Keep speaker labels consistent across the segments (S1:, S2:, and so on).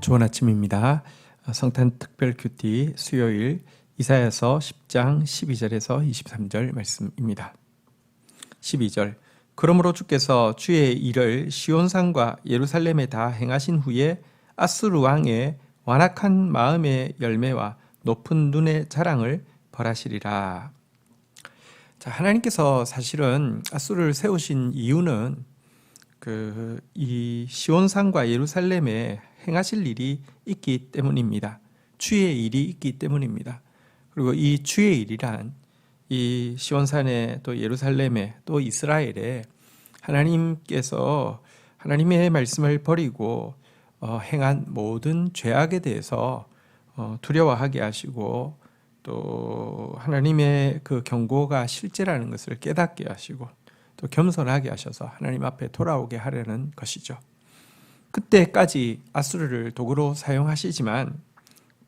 S1: 좋은 아침입니다. 성탄 특별 큐티 수요일 이사야서 10장 12절에서 23절 말씀입니다. 12절 그러므로 주께서 주의 일을 시온산과 예루살렘에 다 행하신 후에 아수르 왕의 완악한 마음의 열매와 높은 눈의 자랑을 벌하시리라. 자, 하나님께서 사실은 아수르를 세우신 이유는 그 이 시온산과 예루살렘에 행하실 일이 있기 때문입니다. 주의 일이 있기 때문입니다. 그리고 이 주의 일이란 이 시온산에 또 예루살렘에 또 이스라엘에 하나님께서 하나님의 말씀을 버리고 어, 행한 모든 죄악에 대해서 어, 두려워하게 하시고 또 하나님의 그 경고가 실제라는 것을 깨닫게 하시고 또 겸손하게 하셔서 하나님 앞에 돌아오게 하려는 것이죠. 그때까지 아수르를 도구로 사용하시지만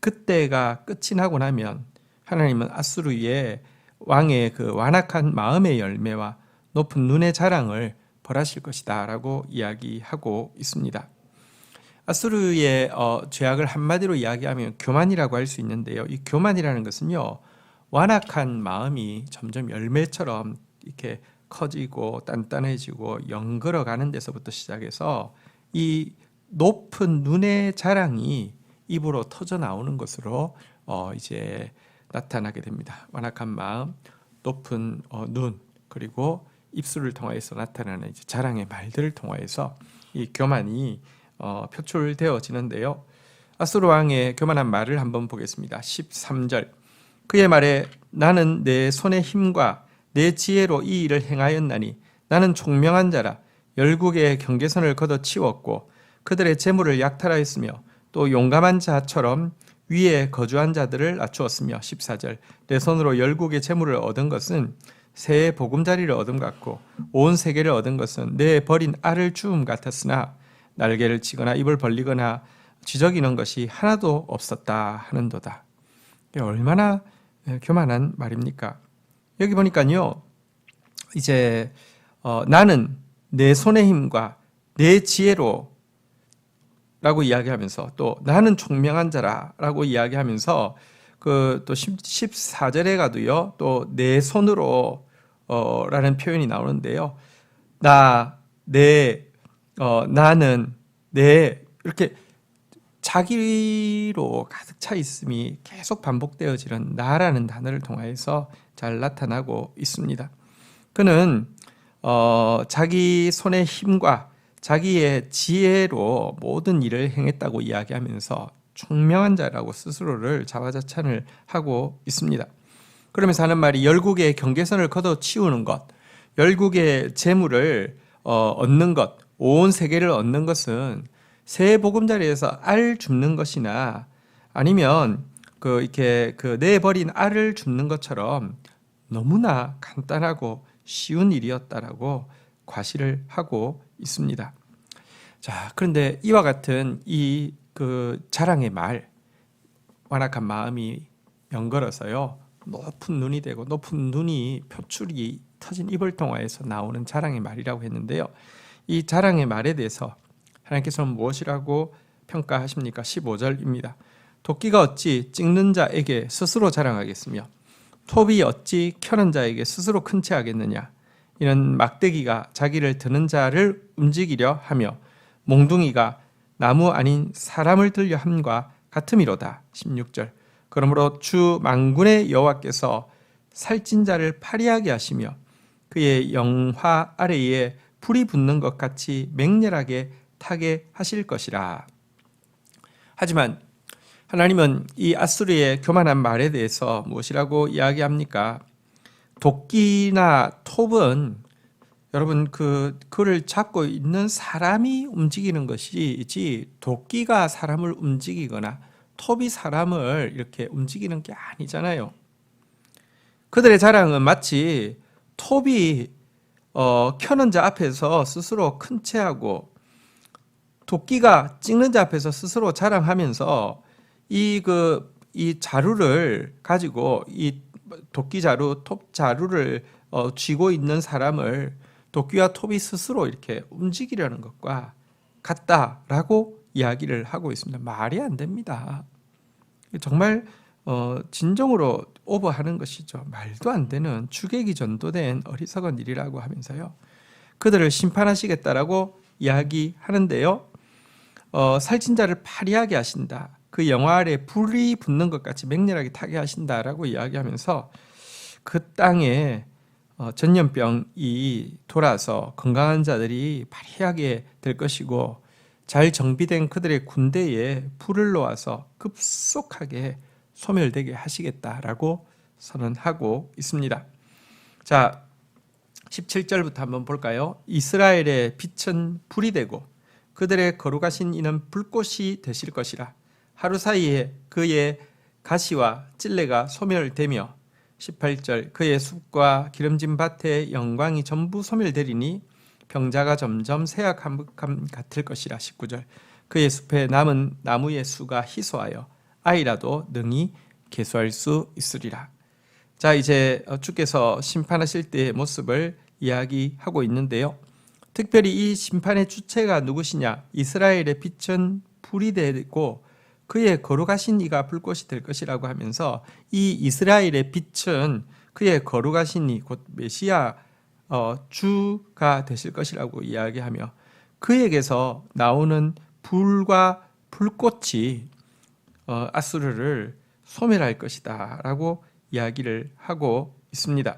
S1: 그때가 끝이 나고 나면 하나님은 아수르의 왕의 그 완악한 마음의 열매와 높은 눈의 자랑을 벌하실 것이다라고 이야기하고 있습니다. 아수르의 어, 죄악을 한마디로 이야기하면 교만이라고 할 수 있는데요. 이 교만이라는 것은요 완악한 마음이 점점 열매처럼 이렇게 커지고 단단해지고 연걸어가는 데서부터 시작해서 이 높은 눈의 자랑이 입으로 터져 나오는 것으로 어 이제 나타나게 됩니다. 완악한 마음, 높은 어 눈, 그리고 입술을 통하여서 나타나는 이제 자랑의 말들을 통하여서 이 교만이 어 표출되어지는데요. 아수르 왕의 교만한 말을 한번 보겠습니다. 13절. 그의 말에 나는 내 손의 힘과 내 지혜로 이 일을 행하였나니 나는 총명한 자라 열국의 경계선을 걷어치웠고 그들의 재물을 약탈하였으며 또 용감한 자처럼 위에 거주한 자들을 낮추었으며 14절 내 손으로 열국의 재물을 얻은 것은 새의 보금자리를 얻음 같고 온 세계를 얻은 것은 내 버린 알을 주움 같았으나 날개를 치거나 입을 벌리거나 지저귀는 것이 하나도 없었다 하는도다. 얼마나 교만한 말입니까? 여기 보니까요. 이제 어, 나는 내 손의 힘과 내 지혜로 라고 이야기하면서 또 나는 총명한 자라 라고 이야기하면서 그 또 14절에 가도요. 또 내 손으로 어 라는 표현이 나오는데요. 나, 내, 어, 나는, 내, 이렇게 자기로 가득 차 있음이 계속 반복되어지는 나라는 단어를 통하여서 잘 나타나고 있습니다. 그는 어, 자기 손의 힘과 자기의 지혜로 모든 일을 행했다고 이야기하면서 총명한 자라고 스스로를 자화자찬을 하고 있습니다. 그러면서 하는 말이 열국의 경계선을 걷어 치우는 것, 열국의 재물을 어, 얻는 것, 온 세계를 얻는 것은 새 보금자리에서 알 줍는 것이나 아니면 그 이렇게 그 내버린 알을 줍는 것처럼 너무나 간단하고 쉬운 일이었다라고 과시를 하고 있습니다. 자, 그런데 이와 같은 이 그 자랑의 말, 완악한 마음이 연걸어서요, 높은 눈이 되고 높은 눈이 표출이 터진 입을 통하여서 나오는 자랑의 말이라고 했는데요. 이 자랑의 말에 대해서 하나님께서는 무엇이라고 평가하십니까? 15절입니다. 도끼가 어찌 찍는 자에게 스스로 자랑하겠으며 톱이 어찌 켜는 자에게 스스로 큰 채 하겠느냐? 이는 막대기가 자기를 드는 자를 움직이려 하며 몽둥이가 나무 아닌 사람을 들려 함과 같음이로다. 16절. 그러므로 주 만군의 여호와께서 살찐 자를 파리하게 하시며 그의 영화 아래에 불이 붙는 것 같이 맹렬하게 타게 하실 것이라. 하지만 하나님은 이 아수르의 교만한 말에 대해서 무엇이라고 이야기합니까? 도끼나 톱은 여러분 그 그를 잡고 있는 사람이 움직이는 것이지 도끼가 사람을 움직이거나 톱이 사람을 이렇게 움직이는 게 아니잖아요. 그들의 자랑은 마치 톱이 어, 켜는 자 앞에서 스스로 큰 채하고 도끼가 찍는 자 앞에서 스스로 자랑하면서 이 그 이 자루를 가지고 이 도끼 자루, 톱 자루를 어, 쥐고 있는 사람을 도끼와 톱이 스스로 이렇게 움직이려는 것과 같다라고 이야기를 하고 있습니다. 말이 안 됩니다. 정말 어, 진정으로 오버하는 것이죠. 말도 안 되는 주객이 전도된 어리석은 일이라고 하면서요. 그들을 심판하시겠다라고 이야기하는데요. 어, 살찐 자를 파리하게 하신다. 그 영화 아래 불이 붙는 것 같이 맹렬하게 타게 하신다라고 이야기하면서 그 땅에 어, 전염병이 돌아서 건강한 자들이 파리하게 될 것이고 잘 정비된 그들의 군대에 불을 놓아서 급속하게 소멸되게 하시겠다라고 선언하고 있습니다. 자, 17절부터 한번 볼까요? 이스라엘의 빛은 불이 되고 그들의 거룩하신 이는 불꽃이 되실 것이라. 하루 사이에 그의 가시와 찔레가 소멸되며 18절 그의 숲과 기름진 밭의 영광이 전부 소멸되리니 병자가 점점 쇠약함 같을 것이라 19절 그의 숲에 남은 나무의 수가 희소하여 아이라도 능히 개수할 수 있으리라. 자 이제 주께서 심판하실 때의 모습을 이야기하고 있는데요. 특별히 이 심판의 주체가 누구시냐? 이스라엘의 빛은 불이 되고 그의 거룩하신 이가 불꽃이 될 것이라고 하면서 이 이스라엘의 빛은 그의 거룩하신 이 곧 메시아 어, 주가 되실 것이라고 이야기하며 그에게서 나오는 불과 불꽃이 어, 아수르를 소멸할 것이다라고 이야기를 하고 있습니다.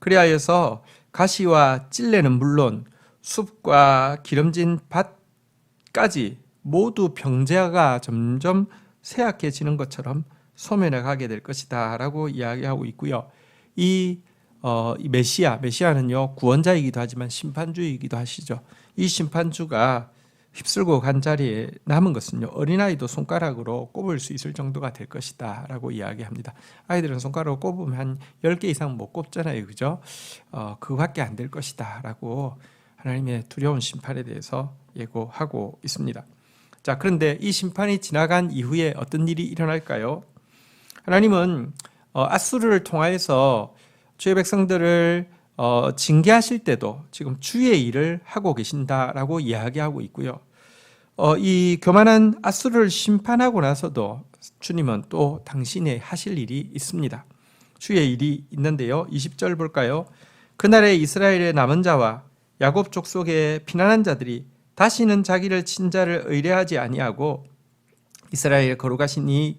S1: 그리하여서 가시와 찔레는 물론 숲과 기름진 밭까지 모두 병자가 점점 쇠약해지는 것처럼 소멸해 가게 될 것이다라고 이야기하고 있고요. 이, 어, 이 메시아, 메시아는요 구원자이기도 하지만 심판주이기도 하시죠. 이 심판주가 휩쓸고 간 자리에 남은 것은요 어린아이도 손가락으로 꼽을 수 있을 정도가 될 것이다 라고 이야기합니다. 아이들은 손가락으로 꼽으면 한 10개 이상 못 꼽잖아요. 그죠? 어, 그거밖에 안 될 것이다 라고 하나님의 두려운 심판에 대해서 예고하고 있습니다. 자, 그런데 이 심판이 지나간 이후에 어떤 일이 일어날까요? 하나님은 어, 아수르를 통하여서 주의 백성들을 어, 징계하실 때도 지금 주의 일을 하고 계신다라고 이야기하고 있고요. 어, 이 교만한 아수르를 심판하고 나서도 주님은 또 당신의 하실 일이 있습니다. 주의 일이 있는데요. 20절 볼까요? 그날에 이스라엘의 남은 자와 야곱 족속의 피난한 자들이 다시는 자기를 친자를 의뢰하지 아니하고 이스라엘의 거룩하신 이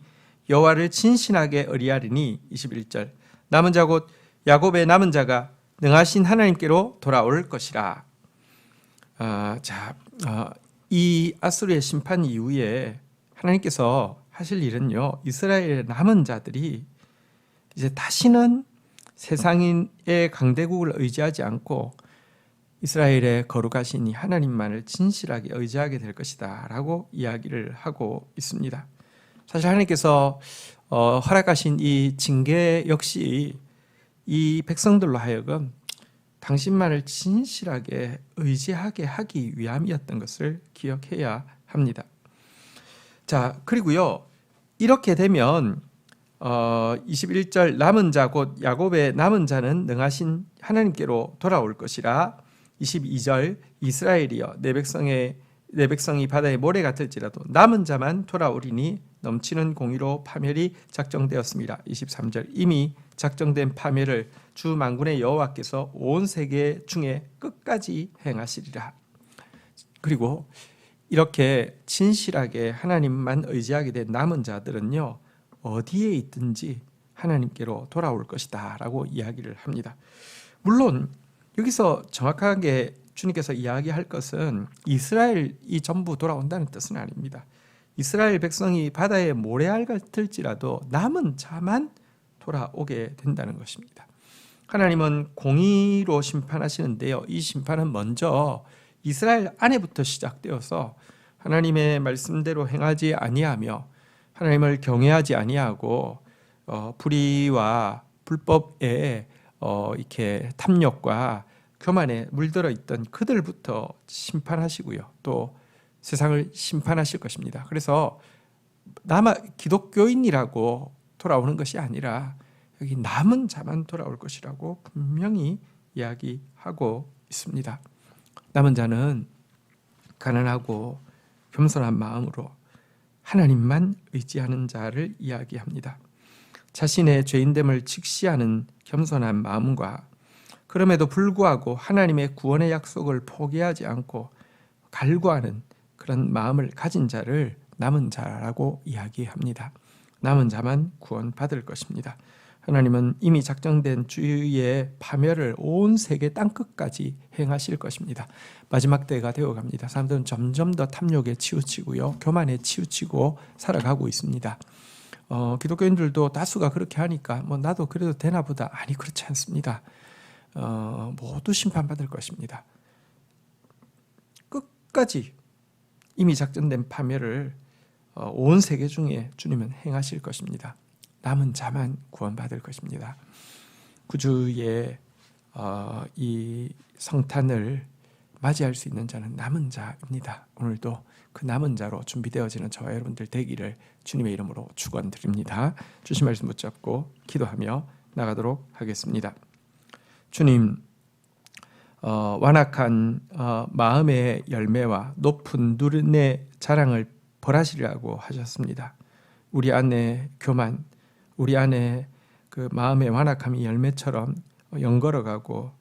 S1: 여호와를 진신하게 의뢰하리니 21절 남은 자 곧 야곱의 남은 자가 능하신 하나님께로 돌아올 것이라. 아, 자, 아, 이 아수르의 심판 이후에 하나님께서 하실 일은요 이스라엘의 남은 자들이 이제 다시는 세상의 강대국을 의지하지 않고 이스라엘의 거룩하신 이 하나님만을 진실하게 의지하게 될 것이다라고 이야기를 하고 있습니다. 사실 하나님께서 어, 허락하신 이 징계 역시 이 백성들로 하여금 당신만을 진실하게 의지하게 하기 위함이었던 것을 기억해야 합니다. 자, 그리고요. 이렇게 되면 어, 21절 남은 자 곧 야곱의 남은 자는 능하신 하나님께로 돌아올 것이라 22절 이스라엘이여 내 백성의 내 백성이 바다의 모래 같을지라도 남은 자만 돌아오리니 넘치는 공의로 파멸이 작정되었습니다. 23절 이미 작정된 파멸을 주 만군의 여호와께서 온 세계 중에 끝까지 행하시리라. 그리고 이렇게 진실하게 하나님만 의지하게 된 남은 자들은요 어디에 있든지 하나님께로 돌아올 것이다라고 이야기를 합니다. 물론 여기서 정확하게 주님께서 이야기할 것은 이스라엘이 전부 돌아온다는 뜻은 아닙니다. 이스라엘 백성이 바다에 모래알 같을지라도 남은 자만 돌아오게 된다는 것입니다. 하나님은 공의로 심판하시는데요. 이 심판은 먼저 이스라엘 안에부터 시작되어서 하나님의 말씀대로 행하지 아니하며 하나님을 경외하지 아니하고 어, 불의와 불법에 어, 이렇게 탐욕과 교만에 물들어 있던 그들부터 심판하시고요. 또 세상을 심판하실 것입니다. 그래서 남아 기독교인이라고 돌아오는 것이 아니라 여기 남은 자만 돌아올 것이라고 분명히 이야기하고 있습니다. 남은 자는 가난하고 겸손한 마음으로 하나님만 의지하는 자를 이야기합니다. 자신의 죄인됨을 직시하는 겸손한 마음과 그럼에도 불구하고 하나님의 구원의 약속을 포기하지 않고 갈구하는 그런 마음을 가진 자를 남은 자라고 이야기합니다. 남은 자만 구원받을 것입니다. 하나님은 이미 작정된 주의 파멸을 온 세계 땅끝까지 행하실 것입니다. 마지막 때가 되어 갑니다. 사람들은 점점 더 탐욕에 치우치고요. 교만에 치우치고 살아가고 있습니다. 어, 기독교인들도 다수가 그렇게 하니까 뭐 나도 그래도 되나 보다. 아니 그렇지 않습니다. 어, 모두 심판받을 것입니다. 끝까지 이미 작전된 파멸을 어, 온 세계 중에 주님은 행하실 것입니다. 남은 자만 구원받을 것입니다. 구주의 어, 이 성탄을 맞이할 수 있는 자는 남은 자입니다. 오늘도 그 남은 자로 준비되어지는 저와 여러분들 되기를 주님의 이름으로 축원드립니다. 주신 말씀 붙잡고 기도하며 나가도록 하겠습니다. 주님 어, 완악한 어, 마음의 열매와 높은 누른의 자랑을 벌하시라고 하셨습니다. 우리 안에 교만, 우리 안에 그 마음의 완악함이 열매처럼 연걸어가고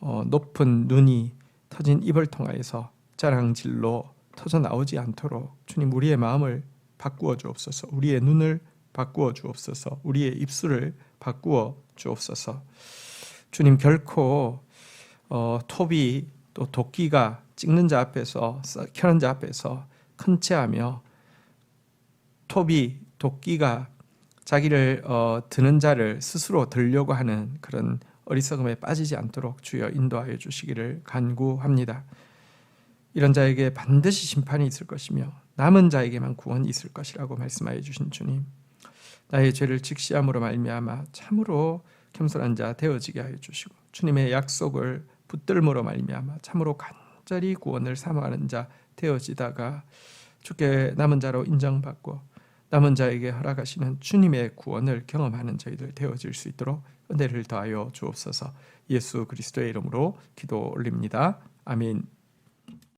S1: 어, 높은 눈이 터진 입을 통하여서 자랑질로 터져 나오지 않도록 주님 우리의 마음을 바꾸어 주옵소서. 우리의 눈을 바꾸어 주옵소서. 우리의 입술을 바꾸어 주옵소서. 주님 결코 어, 톱이 또 도끼가 찍는 자 앞에서 켜는 자 앞에서 큰 채하며 톱이 도끼가 자기를 어, 드는 자를 스스로 들려고 하는 그런 어리석음에 빠지지 않도록 주여 인도하여 주시기를 간구합니다. 이런 자에게 반드시 심판이 있을 것이며 남은 자에게만 구원이 있을 것이라고 말씀하여 주신 주님. 나의 죄를 직시함으로 말미암아 참으로 겸손한 자 되어지게 하여 주시고 주님의 약속을 붙들므로 말미암아 참으로 간절히 구원을 사모하는 자 되어지다가 주께 남은 자로 인정받고 남은 자에게 허락하시는 주님의 구원을 경험하는 저희들 되어질 수 있도록 은혜를 더하여 주옵소서. 예수 그리스도의 이름으로 기도 올립니다. 아멘.